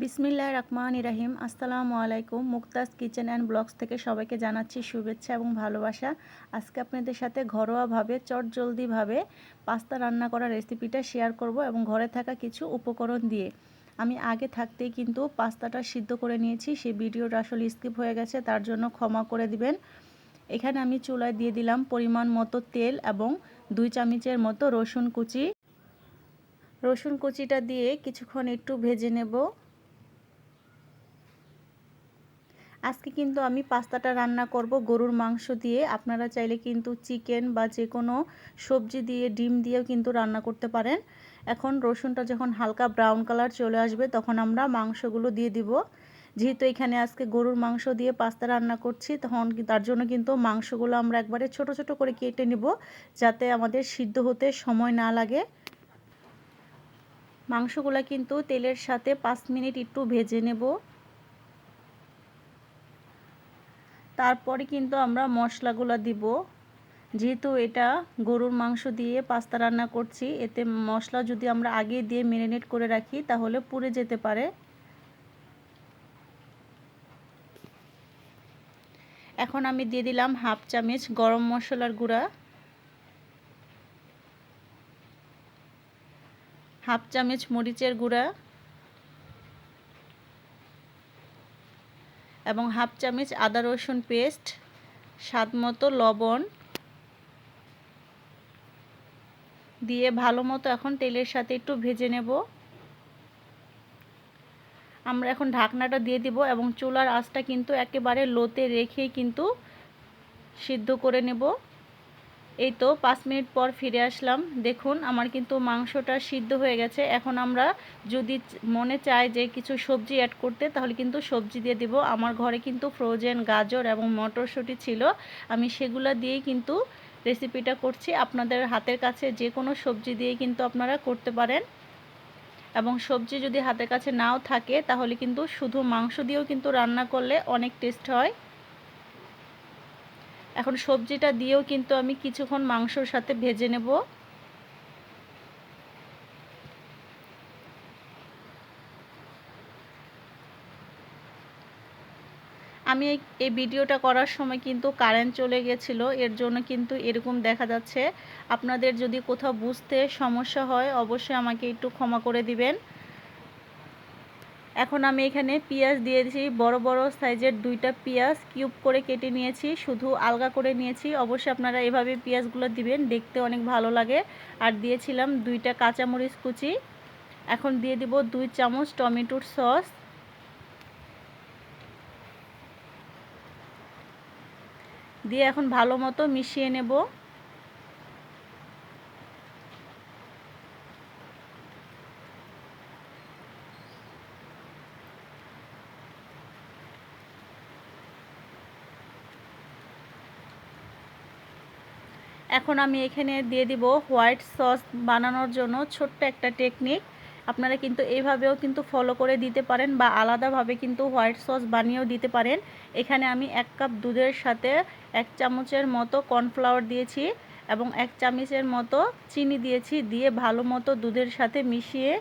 বিসমিল্লাহ রহমান ইরাহিম আসসালামু আলাইকুম মুক্তাজ কিচেন অ্যান্ড ব্লগস থেকে সবাইকে জানাচ্ছি শুভেচ্ছা এবং ভালোবাসা। আজকে আপনাদের সাথে ঘরোয়াভাবে, চটজলদিভাবে পাস্তা রান্না করার রেসিপিটা শেয়ার করব এবং ঘরে থাকা কিছু উপকরণ দিয়ে। আমি আগে থাকতেই কিন্তু পাস্তাটা সিদ্ধ করে নিয়েছি। সেই ভিডিওটা আসলে স্কিপ হয়ে গেছে, তার জন্য ক্ষমা করে দিবেন। এখানে আমি চুলায় দিয়ে দিলাম পরিমাণ মতো তেল এবং দুই চামচের মতো রসুন কুচি। রসুন কুচিটা দিয়ে কিছুক্ষণ একটু ভেজে নেব। আজকে কিন্তু আমি পাস্তাটা রান্না করব গরুর মাংস দিয়ে। আপনারা চাইলে কিন্তু চিকেন বা যে কোনো সবজি দিয়ে, ডিম দিয়েও কিন্তু রান্না করতে পারেন। এখন রসুনটা যখন হালকা ব্রাউন কালার চলে আসবে, তখন আমরা মাংসগুলো দিয়ে দিব। যেহেতু এখানে আজকে গরুর মাংস দিয়ে পাস্তা রান্না করছি, তখন তার জন্য কিন্তু মাংসগুলো আমরা একবারে ছোট ছোট করে কেটে নিব, যাতে আমাদের সিদ্ধ হতে সময় না লাগে। মাংসগুলো কিন্তু তেলের সাথে পাঁচ মিনিট একটু ভেজে নেব। তারপরে কিন্তু আমরা মশলাগুলো দিব। যেহেতু এটা গরুর মাংস দিয়ে পাস্তা রান্না করছি, এতে মশলা যদি আমরা আগে দিয়ে ম্যারিনেট করে রাখি, তাহলে পুড়ে যেতে পারে। এখন আমি দিয়ে দিলাম হাফ চামচ গরম মশলার গুঁড়া। হাফ চামচ মরিচের গুঁড়া। এবং হাফ চামচ আদা রসুন পেস্ট, স্বাদ মতো লবণ দিয়ে ভালো মতো এখন তেলের সাথে একটু ভেজে নেব। আমরা এখন ঢাকনাটা দিয়ে দিব এবং চুলার আঁচটা কিন্তু একেবারে লোতে রেখেই কিন্তু সিদ্ধ করে নেব। এই তো পাঁচ মিনিট পর ফিরে আসলাম। দেখুন, আমার কিন্তু মাংসটা সিদ্ধ হয়ে গেছে। এখন আমরা যদি মনে চাই যে কিছু সবজি অ্যাড করতে, তাহলে কিন্তু সবজি দিয়ে দিব। আমার ঘরে কিন্তু ফ্রোজেন গাজর এবং মটরশুঁটি ছিল। আমি সেগুলো দিয়েই কিন্তু রেসিপিটা করছি। আপনাদের হাতের কাছে যে কোনো সবজি দিয়ে কিন্তু আপনারা করতে পারেন। এবং সবজি যদি হাতের কাছে নাও থাকে, তাহলে কিন্তু শুধু মাংস দিয়েও কিন্তু রান্না করলে অনেক টেস্ট হয়। এখন সবজিটা দিয়েও কিন্তু আমি কিছুক্ষণ মাংসর সাথে ভেজে নেব। আমি এই ভিডিওটা করার সময় কিন্তু কারেন্ট চলে গেছিল, এর জন্য কিন্তু এরকম দেখা যাচ্ছে। আপনাদের যদি কোথাও বুঝতে সমস্যা হয়, অবশ্যই আমাকে একটু ক্ষমা করে দিবেন। এখন আমি এখানে পেঁয়াজ দিয়েছি। বড় বড় সাইজের দুইটা পেঁয়াজ কিউব করে কেটে নিয়েছি। শুধু আলগা করে নিয়েছি। অবশ্যই আপনারা এভাবে পেঁয়াজগুলো দিবেন, দেখতে অনেক ভালো লাগে। আর দিয়েছিলাম দুইটা কাঁচামরিচ কুচি। এখন দিয়ে দিব দুই চামচ টমেটোর সস। দিয়ে এখন ভালো মতো মিশিয়ে নেব। এখন আমি এখানে দিয়ে দিব হোয়াইট সস বানানোর জন্য ছোট্ট একটা টেকনিক। আপনারা কিন্তু এইভাবেও কিন্তু ফলো করে দিতে পারেন বা আলাদাভাবে কিন্তু হোয়াইট সস বানিয়েও দিতে পারেন। এখানে আমি এক কাপ দুধের সাথে এক চামচের মতো কর্নফ্লাওয়ার দিয়েছি এবং এক চামচের মতো চিনি দিয়েছি দিয়ে ভালো মতো দুধের সাথে মিশিয়ে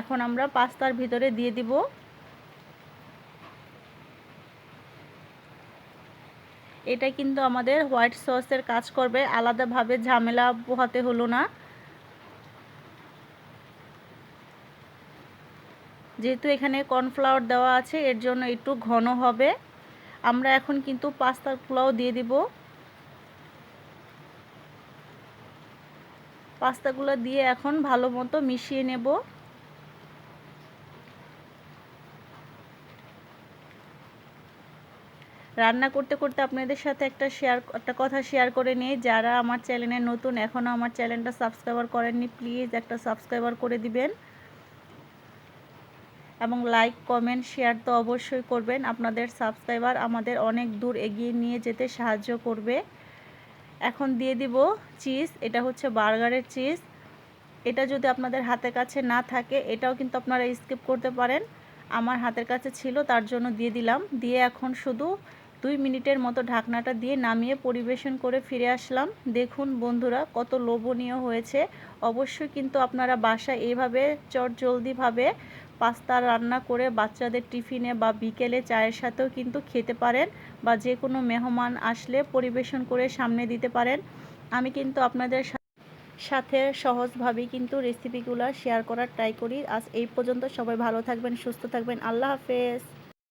এখন আমরা পাস্তার ভিতরে দিয়ে দিব। এটা কিন্তু আমাদের হোয়াইট সসের কাজ করবে, আলাদাভাবে ঝামেলা পোহাতে হলো না। যেহেতু এখানে কর্নফ্লাওয়ার দেওয়া আছে, এর জন্য একটু ঘন হবে। আমরা এখন কিন্তু পাস্তাগুলোও দিয়ে দিব। পাস্তাগুলো দিয়ে এখন ভালো মতো মিশিয়ে নেব। রান্না করতে করতে আপনাদের সাথে একটা শেয়ার একটা কথা শেয়ার করে নিই। যারা আমার চ্যানেলে নতুন এখনও আমার চ্যানেলটা সাবস্ক্রাইবার করেননি প্লিজ একটা সাবস্ক্রাইবার করে দিবেন। এবং লাইক কমেন্ট শেয়ার তো অবশ্যই করবেন। আপনাদের সাবস্ক্রাইবার আমাদের অনেক দূর এগিয়ে নিয়ে যেতে সাহায্য করবে। এখন দিয়ে দিব চিজ এটা হচ্ছে বার্গারের চিজ এটা যদি আপনাদের হাতের কাছে না থাকে, এটাও কিন্তু আপনারা স্কিপ করতে পারেন। আমার হাতের কাছে ছিল, তার জন্য দিয়ে দিলাম। দিয়ে এখন শুধু দুই মিনিটের মতো ঢাকনাটা দিয়ে নামিয়ে পরিবেশন করে ফিরে আসলাম। দেখুন বন্ধুরা, কত লোভনীয় হয়েছে। অবশ্যই কিন্তু আপনারা বাসায় এইভাবে চট জলদিভাবে পাস্তা রান্না করে বাচ্চাদের টিফিনে বা বিকেলে চায়ের সাথেও কিন্তু খেতে পারেন বা যে কোনো মেহমান আসলে পরিবেশন করে সামনে দিতে পারেন। আমি কিন্তু আপনাদের সাথে সহজভাবেই কিন্তু রেসিপিগুলো শেয়ার করার ট্রাই করি। আজ এই পর্যন্ত সবাই ভালো থাকবেন, সুস্থ থাকবেন। আল্লাহ হাফেজ।